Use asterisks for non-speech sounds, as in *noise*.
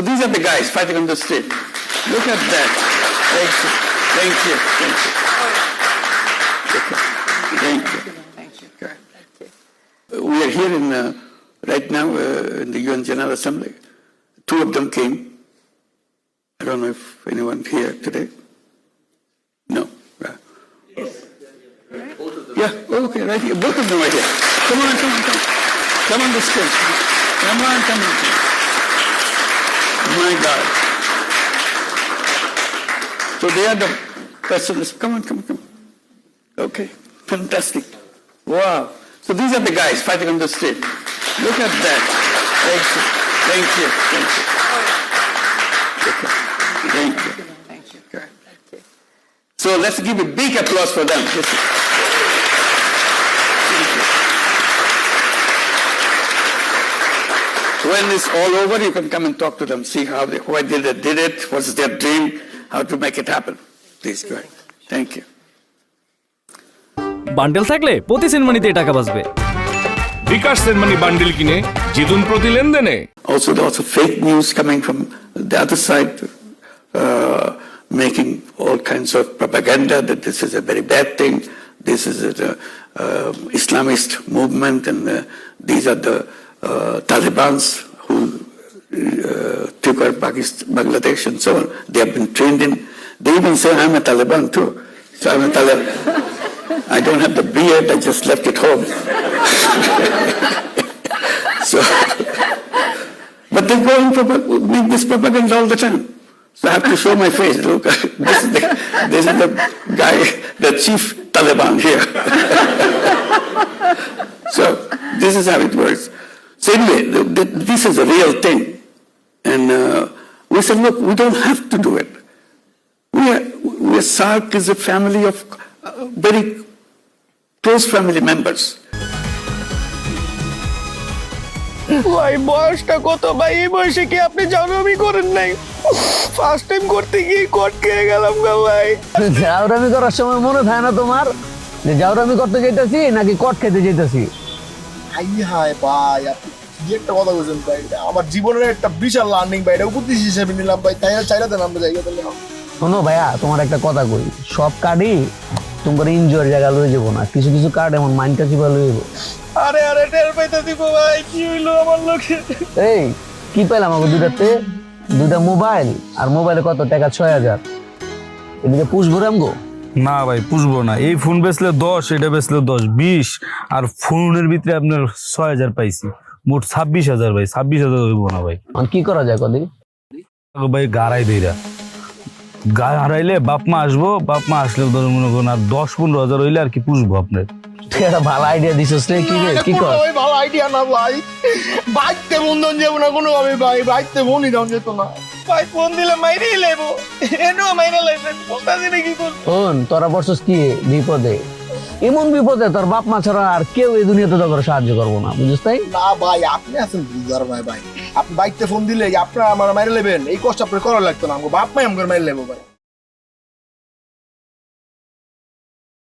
So these are the guys fighting on the street. Look at that. Thank you. Thank you. Thank you. Thank you. Thank you. We are here in, uh, right now uh, in the UN General Assembly. Two of them came. I don't know if anyone here today. No. Uh, Yeah, okay, right here. Both of them are here. Come on, come on, come on. Come on the stage. Come on, come on. Come on. My God. So they are the persons. Come on, come on, come on. Okay, fantastic. Wow. So these are the guys fighting on the street. Look at that. Thank you. Thank you. Thank you. Thank you. Thank you. So let's give a big applause for them. This is- When it's all over, you can come and talk to them, see how they, why did they did it, what's their dream, how to make it happen. Please go ahead. Thank you. Bundle থাকলে প্রতি সেনমানিতে টাকা বাঁচবে বিকাশ send money bundle কিনে জিতুন প্রতি লেনদেনে Also, there also fake news coming from the other side, uh, making all kinds of propaganda that this is a very bad thing, this is a uh, Islamist movement, and uh, these are the uh, Taliban's took Pakistan, Bangladesh, and so on. They have been trained in. They even say I'm a Taliban too. So I'm a Taliban. I don't have the beard. I just left it home. *laughs* so. But they go and make this propaganda all the time. So I have to show my face. Look, *laughs* this is the, this is the guy, the chief Taliban here. *laughs* so this is how it works. So anyway, th- th- this is a real thing. And uh, we said, look, we don't have to do it. We are, we are SARC is a family of uh, very close family members. ভাই বয়সটা কত ভাই? এই বয়সে কি আপনি জানামি করেন নাই? ফার্স্ট টাইম করতে গিয়ে কট খেয়ে গেলাম গা ভাই। জাউরামি করার সময় মনে থাকে না তোমার? যে জাউরামি করতে যেতেছি নাকি কট খেতে যেতেছি হাই হাই ভাই আপনি কি একটা কথা বলছেন ভাই আমার জীবনের একটা বিশাল লার্নিং ভাই এটা উপদেশ হিসেবে নিলাম ভাই তাই চাইলে দেন আমরা জায়গা তাহলে শোনো ভাইয়া তোমার একটা কথা কই সব কার্ডই তোমার ইনজয়ের জায়গা লয়ে যাব না কিছু কিছু কার্ড এমন মাইন্ডটা চিপা লয়ে যাব? আরে আরে টের পাইতে দিব ভাই কি হইল আমার লোকে এই কি পেলাম আমাকে দুটাতে দুটা মোবাইল আর মোবাইলে কত টাকা? ছয় হাজার। এদিকে পুষবো রামগো না ভাই পুষবো না। এই ফোন বেচলে দশ এটা বেচলে দশ বিশ আর ফোনের ভিতরে আপনার ছয় হাজার পাইছি। মোট ছাব্বিশ হাজার ভাই ছাব্বিশ হাজার হইব না ভাই। কি করা যায় কদি আগে ভাই গাড়াই দেইরা গা হারাইলে বাপ মা আসব বাপ মা আসলে ধরো মনে করুন আর দশ পনেরো হাজার হইলে আর কি পুষবো আপনার। তুই একটা ভালো আইডিয়া দিছিস রে কি রে কি কর? ভালো আইডিয়া না ভাই। বাইতে বন্ধন যাব না কোনো ভাবে ভাই বাইতে দাম যেত না। ভাই ফোন দিলে মাইরেই লেবো এনো মাইরে লাইছেন বুঝতাছি না কি করব ফোন তোরা বসছিস কি বিপদে। এমন বিপদে তোর বাপ মা ছাড়া আর কেউ এই দুনিয়াতে তোর সাহায্য করব না বুঝিস তাই? না ভাই আপনি আছেন বুঝার ভাই ভাই? আপনি বাইকতে ফোন দিলে আপনারা আমার মাইরে নেবেন এই কষ্ট আপনার করা লাগতো না আমাকে বাপ মাই আমার মাইরে নেব ভাই।